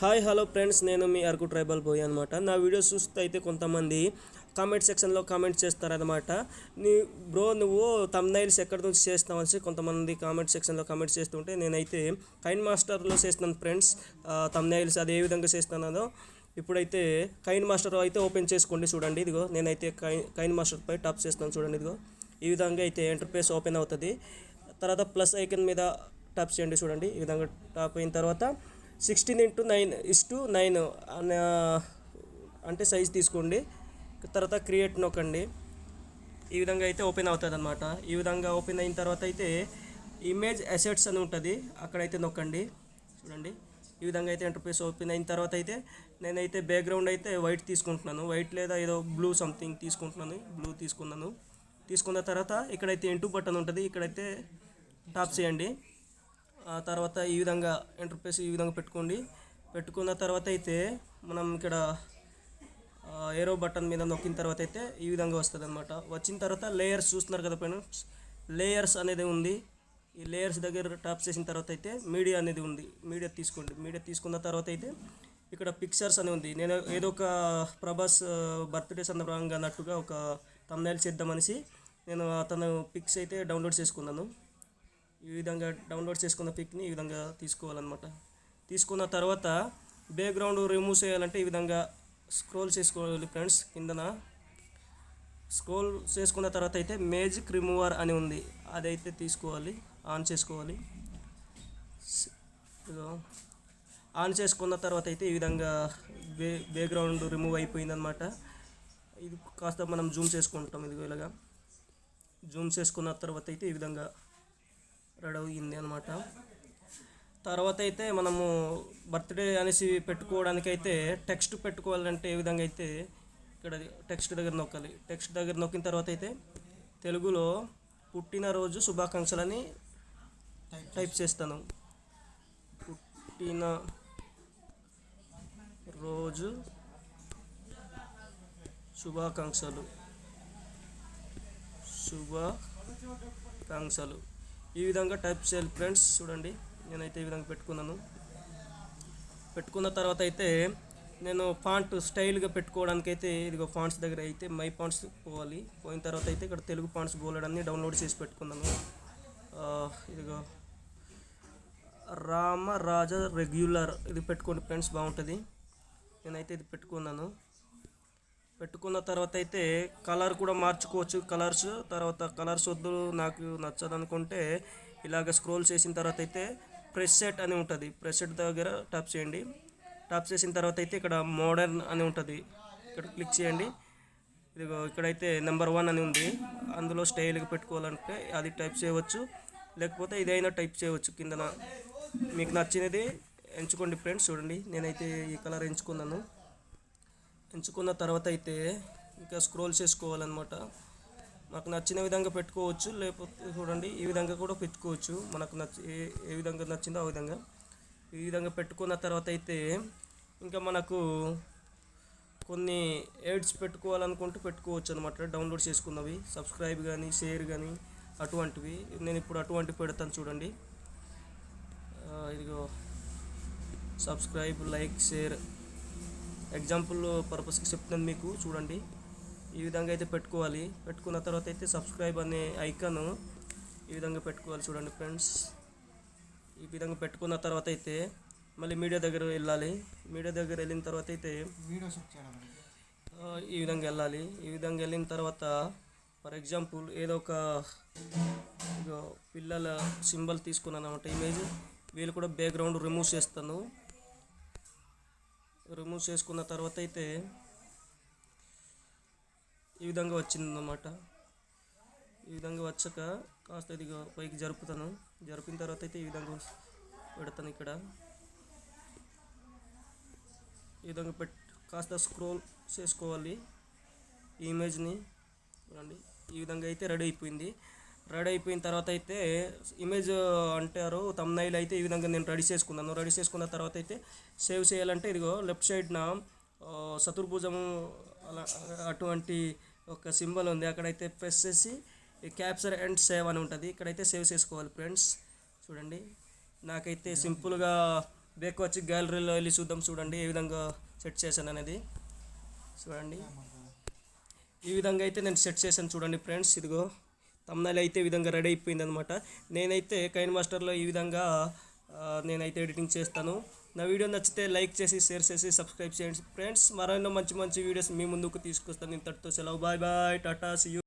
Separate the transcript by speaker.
Speaker 1: Hi hello friends నేను మీ Araku tribal bye అనమాట నా వీడియోస్ చూస్తే అయితే కొంతమంది కామెంట్ సెక్షన్లో కామెంట్ చేస్తారనమాట నీ బ్రో నువ్వు తమ్నైల్స్ ఎక్కడి నుంచి చేస్తామని కొంతమంది కామెంట్ సెక్షన్లో కామెంట్ చేస్తుంటే నేనైతే కైన్ మాస్టర్లో చేస్తున్నాను ఫ్రెండ్స్. తమ్నైల్స్ అది ఏ విధంగా చేస్తున్నానో. ఇప్పుడైతే కైన్ మాస్టర్ అయితే ఓపెన్ చేసుకోండి చూడండి. ఇదిగో నేనైతే కైన్ కైన్ మాస్టర్ పై టాప్ చేస్తాను చూడండి. ఇదిగో ఈ విధంగా అయితే ఎంటర్ప్రైస్ ఓపెన్ అవుతుంది. తర్వాత ప్లస్ ఐకన్ మీద టాప్ చేయండి చూడండి. ఈ విధంగా టాప్ అయిన తర్వాత sixteen into nine is to nine అంటే సైజ్ తీసుకోండి. తర్వాత క్రియేట్ నొక్కండి. ఈ విధంగా అయితే ఓపెన్ అవుతుంది అనమాట ఈ విధంగా ఓపెన్ అయిన తర్వాత అయితే ఇమేజ్ అసెట్స్ అని ఉంటుంది. అక్కడైతే నొక్కండి. చూడండి. ఈ విధంగా అయితే ఇంటర్ఫేస్ ఓపెన్ అయిన తర్వాత అయితే నేనైతే బ్యాక్గ్రౌండ్ అయితే వైట్ తీసుకుంటున్నాను. వైట్ లేదా ఏదో బ్లూ సంథింగ్ తీసుకుంటున్నాను. బ్లూ తీసుకున్నాను. తీసుకున్న తర్వాత ఇక్కడైతే ఇంటూ బటన్ ఉంటుంది. ఇక్కడైతే టాప్ చేయండి. తర్వాత ఈ విధంగా ఇంటర్ఫేస్ ఈ విధంగా పెట్టుకోండి. పెట్టుకున్న తర్వాత అయితే మనం ఇక్కడ ఏరో బటన్ మీద నొక్కిన తర్వాత అయితే ఈ విధంగా వస్తుంది అనమాట వచ్చిన తర్వాత లేయర్స్ చూస్తున్నారు కదా ఫ్రెండ్స్ లేయర్స్ అనేది ఉంది. ఈ లేయర్స్ దగ్గర టాప్ చేసిన తర్వాత అయితే మీడియా అనేది ఉంది. మీడియా తీసుకోండి. మీడియా తీసుకున్న తర్వాత అయితే ఇక్కడ పిక్చర్స్ అని ఉంది. నేను ఏదో ఒక ప్రభాస్ బర్త్డే సందర్భంగా అన్నట్టుగా ఒక తమ్నైల్ చేద్దామనేసి నేను అతను పిక్స్ అయితే డౌన్లోడ్ చేసుకున్నాను. ఈ విధంగా డౌన్లోడ్ చేసుకున్న పిక్ని ఈ విధంగా తీసుకోవాలన్నమాట. తీసుకున్న తర్వాత బ్యాక్గ్రౌండ్ రిమూవ్ చేయాలంటే ఈ విధంగా స్క్రోల్ చేసుకోవాలి ఫ్రెండ్స్ కిందన స్క్రోల్ చేసుకున్న తర్వాత అయితే మేజిక్ రిమూవర్ అని ఉంది. అదైతే తీసుకోవాలి. ఆన్ చేసుకోవాలి. ఆన్ చేసుకున్న తర్వాత అయితే ఈ విధంగా బే బ్యాక్గ్రౌండ్ రిమూవ్ అయిపోయిందనమాట ఇది కాస్త మనం జూమ్ చేసుకుంటాం. ఇది ఇలాగా. జూమ్ చేసుకున్న తర్వాత అయితే ఈ విధంగా రెడీ అనమాట తర్వాత అయితే మనము బర్త్డే అనేసి పెట్టుకోవడానికి అయితే టెక్స్ట్ పెట్టుకోవాలంటే ఏ విధంగా అయితే ఇక్కడ టెక్స్ట్ దగ్గర నొక్కాలి. టెక్స్ట్ దగ్గర నొక్కిన తర్వాత అయితే తెలుగులో పుట్టినరోజు శుభాకాంక్షలని టైప్ చేస్తాను. పుట్టిన రోజు శుభాకాంక్షలు. శుభాకాంక్షలు. ఈ విధంగా టైప్ చేయాలి ఫ్రెండ్స్ చూడండి నేనైతే ఈ విధంగా పెట్టుకున్నాను. పెట్టుకున్న తర్వాత అయితే నేను ఫాంట్ స్టైల్గా పెట్టుకోవడానికి అయితే ఇదిగో ఫాంట్స్ దగ్గర అయితే మై ఫాంట్స్ పోవాలి. పోయిన తర్వాత అయితే ఇక్కడ తెలుగు ఫాంట్స్ బోలెడన్ని డౌన్లోడ్ చేసి పెట్టుకున్నాను. ఇదిగో ఇదిగో రామరాజ రెగ్యులర్ ఇది పెట్టుకోండి ఫ్రెండ్స్ బాగుంటుంది. నేనైతే ఇది పెట్టుకున్నాను. పెట్టుకున్న తర్వాత అయితే కలర్ కూడా మార్చుకోవచ్చు. కలర్స్ తర్వాత కలర్స్ వద్దు నాకు నచ్చదు అనుకుంటే ఇలాగ స్క్రోల్ చేసిన తర్వాత అయితే ప్రెస్ సెట్ అని ఉంటుంది. ప్రెస్ సెట్ దగ్గర టాప్ చేయండి. టాప్ చేసిన తర్వాత అయితే ఇక్కడ మోడర్న్ అని ఉంటుంది. ఇక్కడ క్లిక్ చేయండి. ఇదిగో ఇక్కడైతే నెంబర్ వన్ అని ఉంది. అందులో స్టైల్గా పెట్టుకోవాలంటే అది టైప్ చేయవచ్చు. లేకపోతే ఇదైనా టైప్ చేయవచ్చు. కిందన మీకు నచ్చినది ఎంచుకోండి ఫ్రెండ్స్ చూడండి నేనైతే ఈ కలర్ ఎంచుకున్నాను. ఎంచుకున్న తర్వాత అయితే ఇంకా స్క్రోల్ చేసుకోవాలన్నమాట. మాకు నచ్చిన విధంగా పెట్టుకోవచ్చు లేకపోతే చూడండి ఈ విధంగా కూడా పెట్టుకోవచ్చు. మనకు నచ్చి ఏ ఏ విధంగా నచ్చిందో ఆ విధంగా. ఈ విధంగా పెట్టుకున్న తర్వాత అయితే ఇంకా మనకు కొన్ని ఎయిడ్స్ పెట్టుకోవాలనుకుంటే పెట్టుకోవచ్చు అనమాట డౌన్లోడ్ చేసుకున్నవి సబ్స్క్రైబ్ కానీ షేర్ కానీ అటువంటివి. నేను ఇప్పుడు అటువంటివి పెడతాను చూడండి. ఇదిగో. సబ్స్క్రైబ్ లైక్ షేర్ ఎగ్జాంపుల్ పర్పస్కి చెప్తున్నాను మీకు చూడండి. ఈ విధంగా అయితే పెట్టుకోవాలి. పెట్టుకున్న తర్వాత అయితే సబ్స్క్రైబ్ అనే ఐకాన్ ఈ విధంగా పెట్టుకోవాలి చూడండి ఫ్రెండ్స్ ఈ విధంగా పెట్టుకున్న తర్వాత అయితే మళ్ళీ మీడియా దగ్గర వెళ్ళాలి. మీడియా దగ్గర వెళ్ళిన తర్వాత అయితే
Speaker 2: వీడియో
Speaker 1: ఈ విధంగా వెళ్ళాలి. ఈ విధంగా వెళ్ళిన తర్వాత ఫర్ ఎగ్జాంపుల్ ఏదో ఒక పిల్లల సింబల్ తీసుకున్నాను అనమాట ఇమేజ్ వీళ్ళు కూడా బ్యాక్గ్రౌండ్ రిమూవ్ చేస్తాను. రిమూవ్ చేసుకున్న తర్వాత అయితే ఈ విధంగా వచ్చిందన్నమాట. ఈ విధంగా వచ్చాక కాస్త ఇది పైకి జరుపుతాను. జరిపిన తర్వాత అయితే ఈ విధంగా పెడతాను ఇక్కడ. ఈ విధంగా పెట్ కాస్త స్క్రోల్ చేసుకోవాలి ఈ ఇమేజ్ని. చూడండి ఈ విధంగా అయితే రెడీ అయిపోయింది. రెడీ అయిపోయిన తర్వాత అయితే ఇమేజ్ అంటారు తమ్నైల్ అయితే ఈ విధంగా నేను రెడీ చేసుకున్నాను. రెడీ చేసుకున్న తర్వాత అయితే సేవ్ చేయాలంటే ఇదిగో లెఫ్ట్ సైడ్న ఆ, చతుర్భుజము అలా అటువంటి ఒక సింబల్ ఉంది. అక్కడైతే ప్రెస్ చేసి క్యాప్చర్ అండ్ సేవ్ అని ఉంటుంది. ఇక్కడైతే సేవ్ చేసుకోవాలి ఫ్రెండ్స్. చూడండి. నాకైతే సింపుల్గా బేక్ వచ్చి గ్యాలరీలో వెళ్ళి చూద్దాం. చూడండి ఏ విధంగా సెట్ చేశాను అనేది. చూడండి. ఈ విధంగా అయితే నేను సెట్ చేశాను. చూడండి ఫ్రెండ్స్. ఇదిగో. తమ్నాయిల్ అయితే ఈ విధంగా రెడీ అయిపోయింది అనమాట నేనైతే కైన్ మాస్టర్లో ఈ విధంగా నేనైతే ఎడిటింగ్ చేస్తాను. నా వీడియో నచ్చితే లైక్ చేసి షేర్ చేసి సబ్స్క్రైబ్ చేయండి. ఫ్రెండ్స్ మరెన్నో మంచి మంచి వీడియోస్ మీ ముందుకు తీసుకొస్తాను. ఇంతటితో సెలవు. Bye bye. టాటా. సియూ